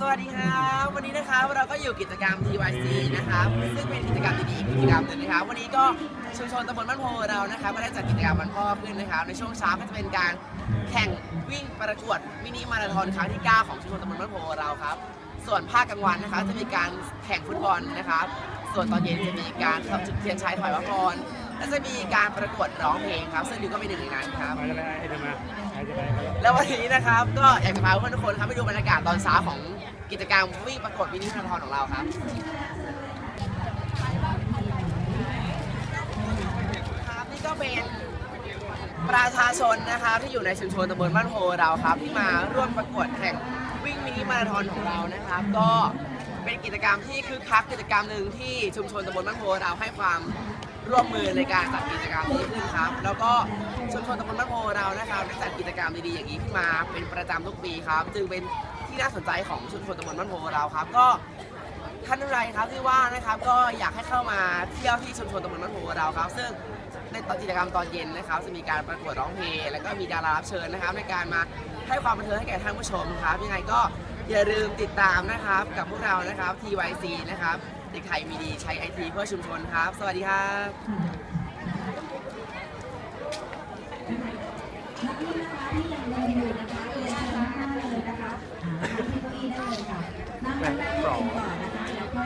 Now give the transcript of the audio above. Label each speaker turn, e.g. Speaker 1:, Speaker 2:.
Speaker 1: สวัสดีครับวันนี้นะครับเราก็อยู่กิจกรรม TYC นะครับซึ่งเป็นกิจกรรมดีๆกิจกรรมหนึ่งนะครับ วันนี้ก็ชุมชนตำบลบ้านโพเรานะครับก็ได้จัดกิจกรรมวันพ่อขึ้นนะครับ ในช่วงเช้าก็จะเป็นการแข่งวิ่งประกวดมินิมาราธอนครั้งที่ 9 ของชุมชนตำบลบ้านโพเราครับ ส่วนภาคกลางวันนะครับจะมีการแข่งฟุตบอลนะครับ ส่วนตอนเย็นจะมีการทำจุดเทียนชัยถอยพระพรและจะมีการประกวดร้องเพลงครับ ซึ่งดิวก็เป็นหนึ่งในนั้นครับ
Speaker 2: มาจะไปไอ้จะมาไอ้จะไปครับ
Speaker 1: แล้ววันนี้นะครับก็อยากจะพาเพื่อนทุกคนครับไปดูบรรยากาศตอนเช้าของ กิจกรรมวิ่งประกวดมินิมาราธอนของเราครับครับนี่ก็เป็นประชาชนนะครับที่อยู่ในชุมชนตำบลบ้านโพเราครับ ที่มาร่วมประกวดแข่งวิ่งมินิมาราธอนของเรานะครับ ก็เป็นกิจกรรมที่คึกคักกิจกรรมหนึ่งที่ชุมชนตำบลบ้านโพเราให้ความร่วมมือในการจัดกิจกรรมนี้ขึ้นครับ แล้วก็ชุมชนตำบลบ้านโพเรานะครับได้จัดกิจกรรมดีๆอย่างนี้ขึ้นมาเป็นประจำทุกปีครับ จึงเป็น ที่น่าสนใจของชุมชนตำบลบ้านโพเราครับ ก็ท่านใดครับที่ว่านะครับก็อยากให้เข้ามาเที่ยวที่ชุมชนตำบลบ้านโพเราครับ ซึ่งในตอนกิจกรรมตอนเย็นนะครับ จะมีการประกวดร้องเพลงแล้วก็มีดารารับเชิญนะครับ ในการมาให้ความบันเทิงให้แก่ท่านผู้ชมครับยังไงก็อย่าลืมติดตามนะครับ กับพวกเรานะครับ TYC นะครับเด็กไทยมีดีใช้ไอทีเพื่อชุมชนครับ สวัสดีครับ
Speaker 3: เ่า
Speaker 2: นะคะแล้วก็